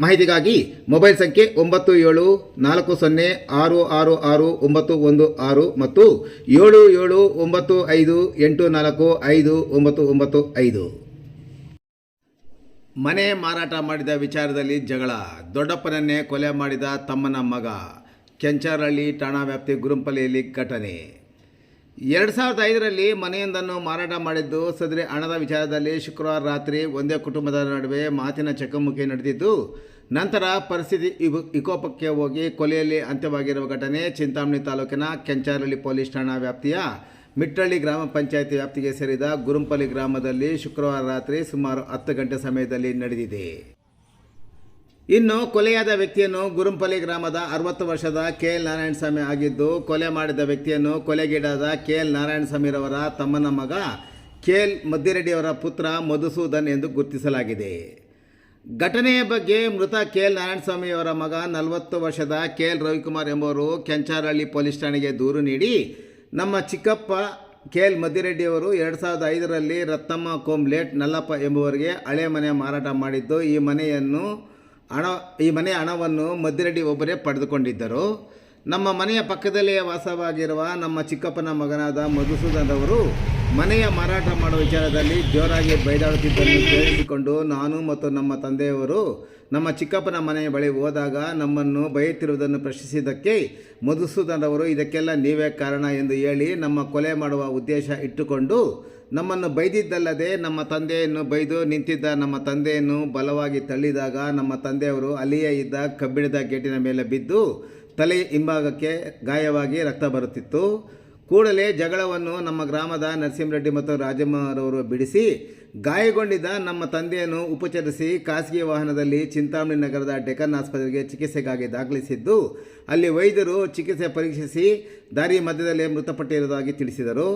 ಮಾಹಿತಿಗಾಗಿ ಮೊಬೈಲ್ ಸಂಖ್ಯೆ ಒಂಬತ್ತು ಏಳು ನಾಲ್ಕು ಸೊನ್ನೆ ಆರು ಆರು ಆರು ಒಂಬತ್ತು ಒಂದು ಆರು ಮತ್ತು ಏಳು ಏಳು ಒಂಬತ್ತು ಐದು ಎಂಟು ನಾಲ್ಕು ಐದು ಒಂಬತ್ತು ಒಂಬತ್ತು ಐದು. ಮನೆ ಮಾರಾಟ ಮಾಡಿದ ವಿಚಾರದಲ್ಲಿ ಜಗಳ. ದೊಡ್ಡಪ್ಪನನ್ನೇ ಕೊಲೆ ಮಾಡಿದ ತಮ್ಮನ ಮಗ. ಕೆಂಚಾರಹಳ್ಳಿ ಠಾಣಾ ವ್ಯಾಪ್ತಿ ಗುರುಂಪಲ್ಲಿಯಲ್ಲಿ ಘಟನೆ. ಎರಡು ಸಾವಿರದ ಐದರಲ್ಲಿ ಮನೆಯೊಂದನ್ನು ಮಾರಾಟ ಮಾಡಿದ್ದು ಸದರಿ ಹಣದ ವಿಚಾರದಲ್ಲಿ ಶುಕ್ರವಾರ ರಾತ್ರಿ ಒಂದೇ ಕುಟುಂಬದ ನಡುವೆ ಮಾತಿನ ಚಕಮಕಿ ನಡೆದಿದ್ದು, ನಂತರ ಪರಿಸ್ಥಿತಿ ವಿಕೋಪಕ್ಕೆ ಹೋಗಿ ಕೊಲೆಯಲ್ಲಿ ಅಂತ್ಯವಾಗಿರುವ ಘಟನೆ ಚಿಂತಾಮಣಿ ತಾಲೂಕಿನ ಕೆಂಚಾರಳ್ಳಿ ಪೊಲೀಸ್ ಠಾಣಾ ವ್ಯಾಪ್ತಿಯ ಮಿಟ್ಟಳ್ಳಿ ಗ್ರಾಮ ಪಂಚಾಯಿತಿ ವ್ಯಾಪ್ತಿಗೆ ಸೇರಿದ ಗುರುಂಪಲ್ಲಿ ಗ್ರಾಮದಲ್ಲಿ ಶುಕ್ರವಾರ ರಾತ್ರಿ ಸುಮಾರು ಹತ್ತು ಗಂಟೆ ಸಮಯದಲ್ಲಿ ನಡೆದಿದೆ. ಇನ್ನು ಕೊಲೆಯಾದ ವ್ಯಕ್ತಿಯನ್ನು ಗುರುಂಪಲ್ಲಿ ಗ್ರಾಮದ ಅರವತ್ತು ವರ್ಷದ ಕೆ ಎಲ್ ನಾರಾಯಣಸ್ವಾಮಿ ಆಗಿದ್ದು, ಕೊಲೆ ಮಾಡಿದ ವ್ಯಕ್ತಿಯನ್ನು ಕೊಲೆಗೀಡಾದ ಕೆ ಎಲ್ ನಾರಾಯಣಸ್ವಾಮಿರವರ ತಮ್ಮನ ಮಗ ಕೆ ಎಲ್ ಮದ್ದಿರೆಡ್ಡಿಯವರ ಪುತ್ರ ಮಧುಸೂದನ್ ಎಂದು ಗುರುತಿಸಲಾಗಿದೆ. ಘಟನೆಯ ಬಗ್ಗೆ ಮೃತ ಕೆ ಎಲ್ ನಾರಾಯಣಸ್ವಾಮಿಯವರ ಮಗ ನಲವತ್ತು ವರ್ಷದ ಕೆ ಎಲ್ ರವಿಕುಮಾರ್ ಎಂಬುವರು ಕೆಂಚಾರಹಳ್ಳಿ ಪೊಲೀಸ್ ಠಾಣೆಗೆ ದೂರು ನೀಡಿ, ನಮ್ಮ ಚಿಕ್ಕಪ್ಪ ಕೆ ಎಲ್ ಮದ್ದಿರೆಡ್ಡಿಯವರು ಎರಡು ಸಾವಿರದ ಐದರಲ್ಲಿ ರತ್ನಮ್ಮ ಕೋಮ್ಲೇಟ್ ನಲ್ಲಪ್ಪ ಎಂಬುವರಿಗೆ ಹಳೆ ಮನೆ ಮಾರಾಟ ಮಾಡಿದ್ದು, ಈ ಮನೆಯನ್ನು ಹಣ, ಈ ಮನೆಯ ಹಣವನ್ನು ಮದ್ದಿರೆಡ್ಡಿ ಒಬ್ಬರೇ ಪಡೆದುಕೊಂಡಿದ್ದರು. ನಮ್ಮ ಮನೆಯ ಪಕ್ಕದಲ್ಲಿಯೇ ವಾಸವಾಗಿರುವ ನಮ್ಮ ಚಿಕ್ಕಪ್ಪನ ಮಗನಾದ ಮಧುಸೂದನ್ ಅವರು ಮನೆಯ ಮಾರಾಟ ಮಾಡುವ ವಿಚಾರದಲ್ಲಿ ಜೋರಾಗಿ ಬೈದಾಡುತ್ತಿದ್ದನ್ನು ಕೇಳಿಸಿಕೊಂಡು ನಾನು ಮತ್ತು ನಮ್ಮ ತಂದೆಯವರು ನಮ್ಮ ಚಿಕ್ಕಪ್ಪನ ಮನೆಯ ಬಳಿ ಹೋದಾಗ ನಮ್ಮನ್ನು ಬೈಯುತ್ತಿರುವುದನ್ನು ಪ್ರಶ್ನಿಸಿದ್ದಕ್ಕೆ ಮಧುಸೂದನವರು, ಇದಕ್ಕೆಲ್ಲ ನೀವೇ ಕಾರಣ ಎಂದು ಹೇಳಿ ನಮ್ಮ ಕೊಲೆ ಮಾಡುವ ಉದ್ದೇಶ ಇಟ್ಟುಕೊಂಡು ನಮ್ಮನ್ನು ಬೈದಿದ್ದಲ್ಲದೆ ನಮ್ಮ ತಂದೆಯನ್ನು ಬೈದು ನಿಂತಿದ್ದ ನಮ್ಮ ತಂದೆಯನ್ನು ಬಲವಾಗಿ ತಳ್ಳಿದಾಗ ನಮ್ಮ ತಂದೆಯವರು ಅಲ್ಲಿಯೇ ಇದ್ದ ಕಬ್ಬಿಣದ ಗೇಟಿನ ಮೇಲೆ ಬಿದ್ದು ತಲೆ ಹಿಂಭಾಗಕ್ಕೆ ಗಾಯವಾಗಿ ರಕ್ತ ಬರುತ್ತಿತ್ತು. ಕೂಡಲೇ ಜಗಳವನ್ನು ನಮ್ಮ ಗ್ರಾಮದ ನರಸಿಂಹರೆಡ್ಡಿ ಮತ್ತು ರಾಜಮ್ಮರವರು ಬಿಡಿಸಿ ಗಾಯಗೊಂಡಿದ್ದ ನಮ್ಮ ತಂದೆಯನ್ನು ಉಪಚರಿಸಿ ಖಾಸಗಿ ವಾಹನದಲ್ಲಿ ಚಿಂತಾಮಣಿ ನಗರದ ಡೆಕನ್ ಆಸ್ಪತ್ರೆಗೆ ಚಿಕಿತ್ಸೆಗಾಗಿ ದಾಖಲಿಸಿದ್ದು, ಅಲ್ಲಿ ವೈದ್ಯರು ಚಿಕಿತ್ಸೆ ಪರೀಕ್ಷಿಸಿ ದಾರಿ ಮಧ್ಯದಲ್ಲೇ ಮೃತಪಟ್ಟಿರುವುದಾಗಿ ತಿಳಿಸಿದರು.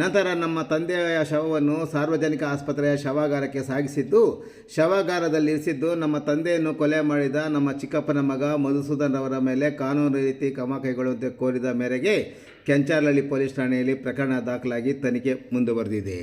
ನಂತರ ನಮ್ಮ ತಂದೆಯ ಶವವನ್ನು ಸಾರ್ವಜನಿಕ ಆಸ್ಪತ್ರೆಯ ಶವಾಗಾರಕ್ಕೆ ಸಾಗಿಸಿದ್ದು ಶವಾಗಾರದಲ್ಲಿರಿಸಿದ್ದು ನಮ್ಮ ತಂದೆಯನ್ನು ಕೊಲೆ ಮಾಡಿದ ನಮ್ಮ ಚಿಕ್ಕಪ್ಪನ ಮಗ ಮಧುಸೂದನ್ ಅವರ ಮೇಲೆ ಕಾನೂನು ರೀತಿ ಕ್ರಮ ಕೈಗೊಳ್ಳುವಂತೆ ಕೋರಿದ ಮೇರೆಗೆ ಕೆಂಚಾಲಹಳ್ಳಿ ಪೊಲೀಸ್ ಠಾಣೆಯಲ್ಲಿ ಪ್ರಕರಣ ದಾಖಲಾಗಿ ತನಿಖೆ ಮುಂದುವರೆದಿದೆ.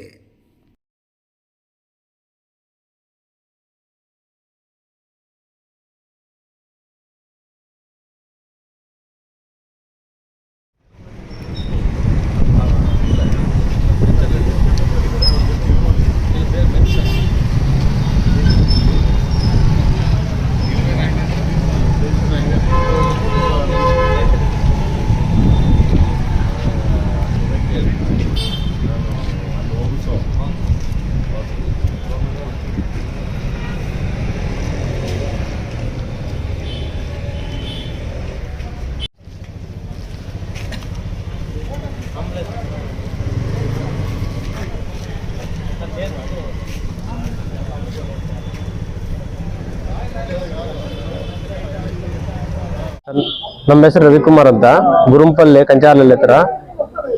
ನಮ್ಮ ಹೆಸರು ರವಿಕುಮಾರ್ ಅಂತ ಗುರುಂಪಲ್ಲಿ ಕಂಚಾರ್ಲಲ್ಲಿ ಹತ್ರ.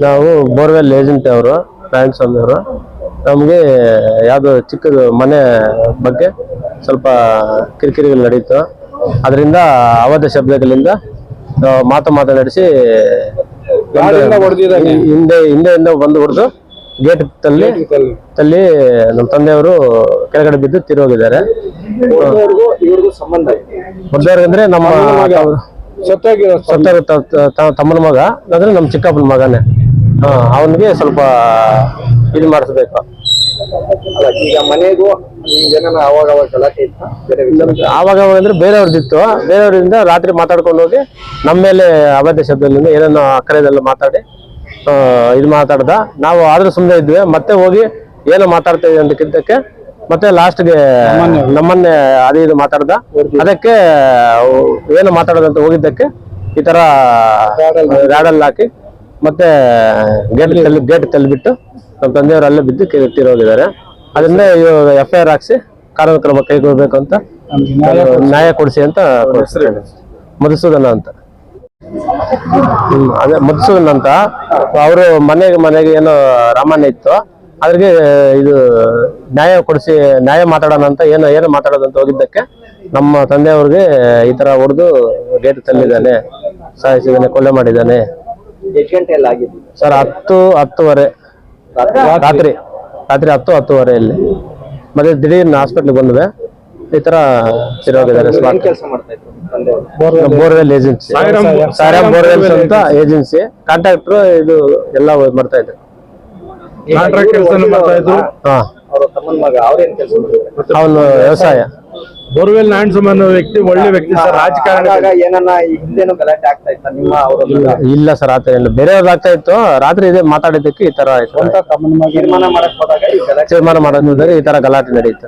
ನಾವು ಬೋರ್ವೆಲ್ ಏಜೆಂಟ್ ಅವರು ನಾರಾಯಣ ಸ್ವಾಮಿ ಅವರು. ನಮಗೆ ಯಾವುದು ಚಿಕ್ಕದು ಮನೆ ಬಗ್ಗೆ ಸ್ವಲ್ಪ ಕಿರಿಕಿರಿಗಳು ನಡೀತು ಅದರಿಂದ ಅವಧ ಶಬ್ದಗಳಿಂದ ಮಾತು ಮಾತನಾಡಿಸಿ ಹಿಂದೆ ಹಿಂದೆಯಿಂದ ಬಂದು ಹೊಡೆದು ಗೇಟ್ ತಲ್ಲಿ ತಲ್ಲಿ ನಮ್ಮ ತಂದೆಯವರು ಕೆಳಗಡೆ ಬಿದ್ದು ತಿರೋಗಿದ್ದಾರೆ. ಮುದ್ದವ್ರಿಗೆ ಹೊಡೆದವ್ರಿಗೆ ಅಂದ್ರೆ ನಮ್ಮ ತಮ್ಮನ ಮಗ. ಅಂದ್ರೆ ನಮ್ಮ ಚಿಕ್ಕಪ್ಪನ ಮಗನೇ. ಹಾ ಅವನಿಗೆ ಸ್ವಲ್ಪ ಇದು ಮಾಡಿಸ್ಬೇಕು. ಈಗ ಮನೆಗೂ ಅವಾಗ ಅವಾಗ ಗಲಾಟೆ ಅಂದ್ರೆ ಬೇರೆಯವ್ರದ್ದಿತ್ತು. ಬೇರೆಯವರಿಂದ ರಾತ್ರಿ ಮಾತಾಡ್ಕೊಂಡು ಹೋಗಿ ನಮ್ಮ ಮೇಲೆ ಅಭದ್ರ ಶಬ್ದದಿಂದ ಏನೇನೋ ಅಕ್ಕರೆದೆಲ್ಲ ಮಾತಾಡಿ ಇದು ಮಾತಾಡ್ದ. ನಾವು ಆದ್ರೂ ಸುಮ್ಮನೆ ಇದ್ವಿ. ಮತ್ತೆ ಹೋಗಿ ಏನು ಮಾತಾಡ್ತಾ ಇದ್ವಿ ಅಂತಕ್ಕಿದ್ದಕ್ಕೆ ಮತ್ತೆ ಲಾಸ್ಟ್ಗೆ ನಮ್ಮನ್ನೇ ಅದು ಇದು ಮಾತಾಡ್ದ. ಅದಕ್ಕೆ ಏನು ಮಾತಾಡೋದಂತ ಹೋಗಿದ್ದಕ್ಕೆ ಈ ತರ ರ್ಯಾಡಲ್ಲಿ ಹಾಕಿ. ಮತ್ತೆ ಗೇಟ್ ತಲ್ಲಿ ಗೇಟ್ ತಲ್ಲಿಬಿಟ್ಟು ನಮ್ಮ ತಂದೆಯವರು ಅಲ್ಲೇ ಬಿದ್ದು ಕೆ- ತೀರೋಗಿದ್ದಾರೆ ಅದನ್ನ ಇವಾಗ ಎಫ್ ಐ ಆರ್ ಹಾಕ್ಸಿ ಕಾರ್ಯಕ್ರಮ ಕ್ರಮ ಕೈಗೊಳ್ಬೇಕು ಅಂತ ನ್ಯಾಯ ಕೊಡಿಸಿ. ಅಂತ ಮಧುಸೂದನ ಅಂತ. ಹ್ಮ್ ಅದೇ ಮಧುಸೂದನ್ ಅಂತ ಅವರು ಮನೆಗೆ ಮನೆಗೆ ಏನೋ ರಾಮಾಯಣ ಇತ್ತು. ಅದ್ರಿಗೆ ಇದು ನ್ಯಾಯ ಕೊಡಿಸಿ ನ್ಯಾಯ ಮಾತಾಡೋಣ ಅಂತ ಏನು ಏನು ಮಾತಾಡೋದಂತ ಹೋಗಿದ್ದಕ್ಕೆ ನಮ್ಮ ತಂದೆಯವ್ರಿಗೆ ಈ ತರ ಹೊಡೆದು ಗೇಟ್ ತಂದಿದ್ದಾನೆ. ಸಾಯಿಸಿದ್ದಾನೆ ಕೊಲೆ ಮಾಡಿದ್ದಾನೆ. ಸರ್ ಹತ್ತು ಹತ್ತುವರೆ. ರಾತ್ರಿ? ರಾತ್ರಿ. ಹತ್ತು ಹತ್ತುವರೆಯಲ್ಲಿ. ಮತ್ತೆ ದಿಢೀರ್ನ ಹಾಸ್ಪಿಟ್ಲಿಗೆ ಬಂದ್ವಿ ಈ ತರ ತಿರೋಗಿದ್ದಾರೆ ಸ್ಮಾರ್ಟ್ ಕೆಲಸ ಮಾಡ್ತಾ ಇದ್ರು? Borewell agency. ಸಾರಾಮ್ ಬೋರ್ವೆಲ್ಸ್ ಅಂತ ಏಜೆನ್ಸಿ. ಕಾಂಟ್ರಾಕ್ಟರ್ ಇದು ಎಲ್ಲ ಮಾಡ್ತಾ ಇದ್ರು. ಕಾಂಟ್ರಾಕ್ಟ್ ಕೆಲಸ ಮಾಡ್ತಾ ಇದ್ರು ಅವನು ವ್ಯವಸಾಯ. ಬೋರ್ವೆಲ್ ಸಂಬಂಧ ವ್ಯಕ್ತಿ ಒಳ್ಳೆ ವ್ಯಕ್ತಿ ಸರ್ ರಾಜಕಾರಣ. ಏನನ್ನ ಈ ಗಲಾಟೆ ಆಗ್ತಾ ಇತ್ತ ನಿಮ್ಮ ಅವರ ಇಲ್ಲ ಸರ್ ಆತರ ಇಲ್ಲ. ಬೇರೆಯವ್ರದ್ದು ಆಗ್ತಾ ಇತ್ತು ರಾತ್ರಿ ಇದೆ ಮಾತಾಡಿದ್ದಕ್ಕೆ ಈ ತರ ಆಯ್ತು. ತೀರ್ಮಾನ ಮಾಡೋದಾದ್ರೆ ಈ ತರ ಗಲಾಟೆ ನಡೆಯುತ್ತೆ.